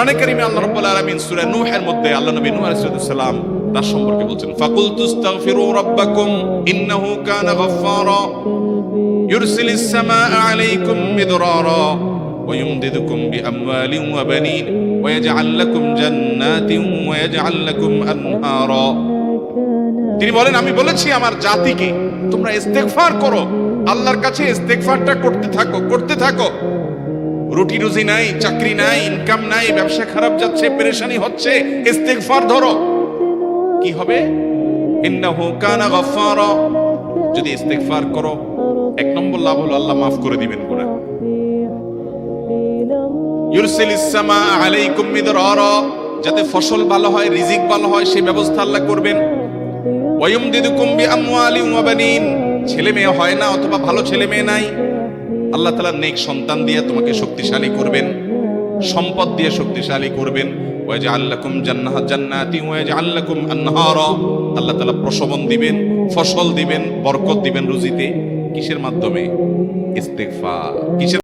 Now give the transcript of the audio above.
কোরআনে কারিমে আল্লাহ রাব্বুল আলামিন সূরা নূহের মধ্যে আল্লাহ নবী নূহ আলাইহিস সালাম তার সম্পর্কে বলছেন ফাকুল তুস্তাগফিরু রাব্বাকুম ইন্নাহু কানা গাফফারা ইউরসিলিস সামাআ আলাইকুম মিদরারা ويمددكم بأموال وبنين ويجعل لكم جنات ويجعل لكم أنهارا তিনি বলেন আমি বলেছি আমার জাতিকে তোমরা ইস্তেগফার করো আল্লাহর কাছে ইস্তেগফারটা করতে থাকো করতে থাকো রুটি রুজি নাই, চাকরি নাই ইনকাম নাই, ব্যবসা খারাপ যাচ্ছে, পেরেশানি হচ্ছে, ইস্তেগফার ধরো। কি হবে? ইন্নাহু কানা গাফফারা। যদি ইস্তেগফার করো, এক নম্বর লাভ হলো আল্লাহ মাফ করে দিবেন গুনাহ। ইউরসিলিস সামা আলাইকুম মিদরারা। যাতে ফসল ভালো হয়, রিজিক ভালো হয় সেই ব্যবস্থা আল্লাহ করবেন। ওয়ায়ুমদিদুকুম বিআমওয়ালিন। ওয়া বানিন ছেলে মেয়ে হয় না, অথবা ভালো ছেলে মেয়ে নাই। আল্লাহ তালা নেক সন্তান দিয়ে তোমাকে শক্তিশালী করবেন, সম্পদ দিয়ে শক্তিশালী করবেন। ওয়াজআল লাকুম জান্নাহ, জান্নাতি ওয়াজআল লাকুম আনহারা। আল্লাহ তালা প্রসবন দিবেন, ফসল দিবেন, বরকত দিবেন রুজিতে। কিসের মাধ্যমে? ইস্তেফা কিসের